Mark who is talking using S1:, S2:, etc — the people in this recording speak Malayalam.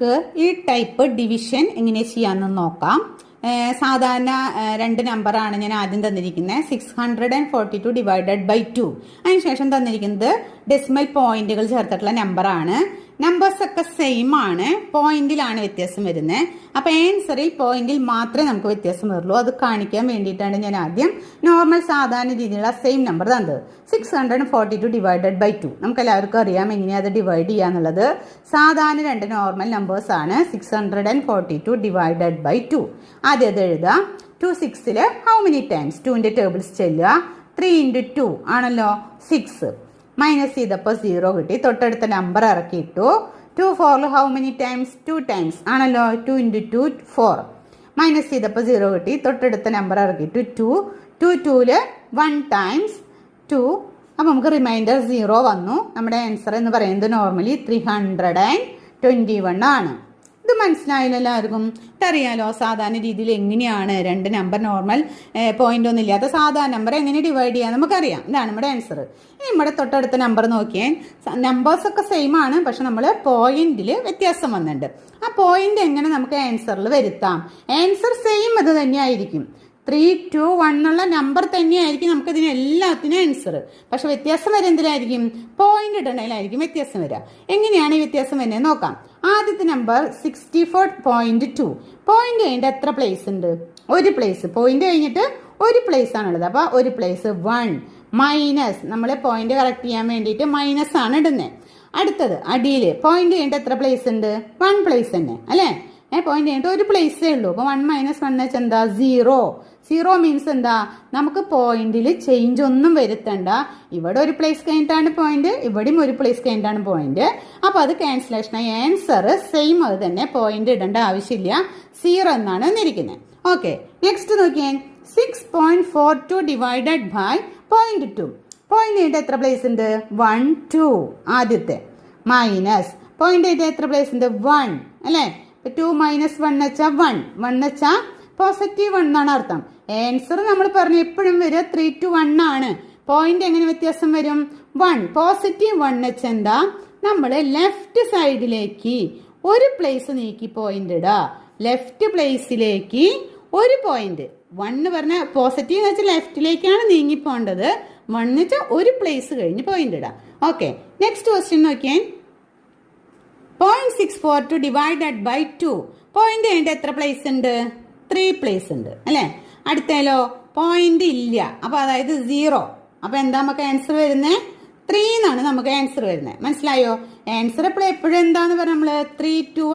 S1: നമുക്ക് ഈ ടൈപ്പ് ഡിവിഷൻ എങ്ങനെ ചെയ്യാമെന്ന് നോക്കാം. സാധാരണ രണ്ട് നമ്പറാണ് ഞാൻ ആദ്യം തന്നിരിക്കുന്നത് six hundred and forty two divided by two അതിനുശേഷം തന്നിരിക്കുന്നത് ഡെസിമൽ പോയിന്റുകൾ ചേർത്തിട്ടുള്ള നമ്പറാണ് നമ്പേഴ്സ് ഒക്കെ സെയിം ആണ്. പോയിന്റിലാണ് വ്യത്യാസം വരുന്നത് അപ്പൊ ആൻസറിൽ പോയിന്റിൽ മാത്രമേ നമുക്ക് വ്യത്യാസം വരുള്ളൂ. അത് കാണിക്കാൻ വേണ്ടിയിട്ടാണ് ഞാൻ ആദ്യം നോർമൽ സാധാരണ രീതിയിലുള്ള സെയിം നമ്പർ തന്നത്. Six hundred forty two divided by two നമുക്ക് എല്ലാവർക്കും അറിയാം എങ്ങനെയാണ് അത് ഡിവൈഡ് ചെയ്യാന്നുള്ളത് സാധാരണ രണ്ട് നോർമൽ നമ്പേഴ്സ് ആണ്. Six hundred and forty two divided by two ആദ്യം അത് എഴുതാം. ടു സിക്സിൽ ഹൗ മെനി ടൈംസ് ടുവിന്റെ ടേബിൾസ് ചെല്ലുക? ത്രീ ഇന്റു ടു ആണല്ലോ? സിക്സ് മൈനസ് ചെയ്തപ്പോൾ സീറോ കിട്ടി. തൊട്ടടുത്ത നമ്പർ ഇറക്കിയിട്ടു ടു ഫോറിൽ how many times two times ആണല്ലോ? Two into two four minus ചെയ്തപ്പോൾ സീറോ കിട്ടി. തൊട്ടടുത്ത നമ്പർ ഇറക്കിയിട്ടു ടു ടു ടൂൽ വൺ ടൈംസ് ടു അപ്പോൾ നമുക്ക് റിമൈൻഡർ സീറോ വന്നു. നമ്മുടെ ആൻസർ എന്ന് പറയുന്നത് normally three hundred and twenty one ആണ്. ഇത് മനസ്സിലായില്ല എല്ലാവർക്കും. ഇതറിയാലോ സാധാരണ രീതിയിൽ എങ്ങനെയാണ് രണ്ട് നമ്പർ നോർമൽ പോയിന്റ് ഒന്നും ഇല്ലാത്ത സാധാരണ നമ്പർ എങ്ങനെ ഡിവൈഡ് ചെയ്യാം നമുക്കറിയാം. ഇതാണ് നമ്മുടെ ആൻസർ നമ്മുടെ തൊട്ടടുത്ത നമ്പർ നോക്കിയാൽ നമ്പേഴ്സ് ഒക്കെ സെയിം ആണ് പക്ഷെ നമ്മൾ പോയിന്റിൽ വ്യത്യാസം വന്നിട്ടുണ്ട്. ആ പോയിന്റ് എങ്ങനെ നമുക്ക് ആൻസറിൽ വരുത്താം? ആൻസർ സെയിം അത് തന്നെയായിരിക്കും ത്രീ ടു വൺ എന്നുള്ള നമ്പർ തന്നെയായിരിക്കും നമുക്ക് ഇതിന് എല്ലാത്തിനും ആൻസർ പക്ഷെ വ്യത്യാസം വരെ എന്തിലായിരിക്കും പോയിന്റ് ഇടണേലായിരിക്കും വ്യത്യാസം വരിക എങ്ങനെയാണ് ഈ വ്യത്യാസം വരുന്നത് നോക്കാം. ആദ്യത്തെ number sixty four point two point കഴിഞ്ഞിട്ട് എത്ര പ്ലേസ് ഉണ്ട്? ഒരു പ്ലേസ് പോയിന്റ് കഴിഞ്ഞിട്ട് ഒരു പ്ലേസ് ആണുള്ളത്. അപ്പോൾ ഒരു പ്ലേസ് വൺ മൈനസ് നമ്മൾ പോയിന്റ് കറക്റ്റ് ചെയ്യാൻ വേണ്ടിയിട്ട് മൈനസ് ആണ് ഇടുന്നത് അടുത്തത് അടിയിൽ പോയിന്റ് കഴിഞ്ഞിട്ട് എത്ര പ്ലേസ് ഉണ്ട്? വൺ പ്ലേസ് തന്നെ. അല്ലേ? ഏ പോയിന്റ് കഴിഞ്ഞിട്ട് ഒരു പ്ലേസേ ഉള്ളൂ. അപ്പൊ വൺ മൈനസ് വൺ വെച്ചാൽ എന്താ? സീറോ സീറോ മീൻസ് എന്താ? നമുക്ക് പോയിന്റിൽ ചേഞ്ച് ഒന്നും വരുത്തണ്ട. ഇവിടെ ഒരു പ്ലേസ് കഴിഞ്ഞിട്ടാണ് പോയിന്റ് ഇവിടെയും ഒരു പ്ലേസ് കഴിഞ്ഞിട്ടാണ് പോയിന്റ് അപ്പൊ അത് ക്യാൻസലേഷൻ ആയി. ആൻസർ സെയിം അത് തന്നെ. പോയിന്റ് ഇടേണ്ട ആവശ്യമില്ല. സീറോ എന്നാണ് വന്നിരിക്കുന്നത് ഓക്കെ നെക്സ്റ്റ് നോക്കിയാൽ six point four two divided by point two point ചെയ്യേണ്ട എത്ര പ്ലേസ് ഉണ്ട്? വൺ ടു ആദ്യത്തെ. മൈനസ് പോയിന്റ് ചെയ്ത എത്ര പ്ലേസ് ഉണ്ട്? വൺ അല്ലേ? ടു മൈനസ് വൺ വെച്ചാൽ വൺ വൺ വെച്ചാൽ പോസിറ്റീവ് വൺ എന്നാണ് അർത്ഥം. ആൻസർ നമ്മൾ പറഞ്ഞു എപ്പോഴും വരിക ത്രീ ടു വൺ ആണ്. പോയിന്റ് എങ്ങനെ വ്യത്യാസം വരും? വൺ പോസിറ്റീവ് വൺ വെച്ച് എന്താ? നമ്മൾ ലെഫ്റ്റ് സൈഡിലേക്ക് ഒരു പ്ലേസ് നീക്കി പോയിന്റ് ഇടുക ലെഫ്റ്റ് പ്ലേസിലേക്ക് ഒരു പോയിന്റ് വൺ എന്ന് പറഞ്ഞ പോസിറ്റീവ് എന്ന് വെച്ചാൽ ലെഫ്റ്റിലേക്കാണ് നീങ്ങി പോകേണ്ടത്. വൺ വെച്ചാൽ ഒരു പ്ലേസ് കഴിഞ്ഞ് പോയിന്റ് ഇടാം. ഓക്കെ നെക്സ്റ്റ് ക്വസ്റ്റ്യൻ നോക്കിയാൽ six four two divided by two point കഴിഞ്ഞിട്ട് എത്ര പ്ലേസ് ഉണ്ട്? ത്രീ പ്ലേസ് ഉണ്ട് അല്ലേ? അടുത്തേലോ പോയിന്റ് ഇല്ല. അപ്പൊ അതായത് സീറോ അപ്പൊ എന്താ നമുക്ക് ആൻസർ വരുന്നത് ത്രീ എന്നാണ് നമുക്ക് ആൻസർ വരുന്നത് മനസ്സിലായോ? ആൻസർ ഇപ്പോൾ എപ്പോഴും എന്താന്ന് പറഞ്ഞാൽ നമ്മൾ ത്രീ ടു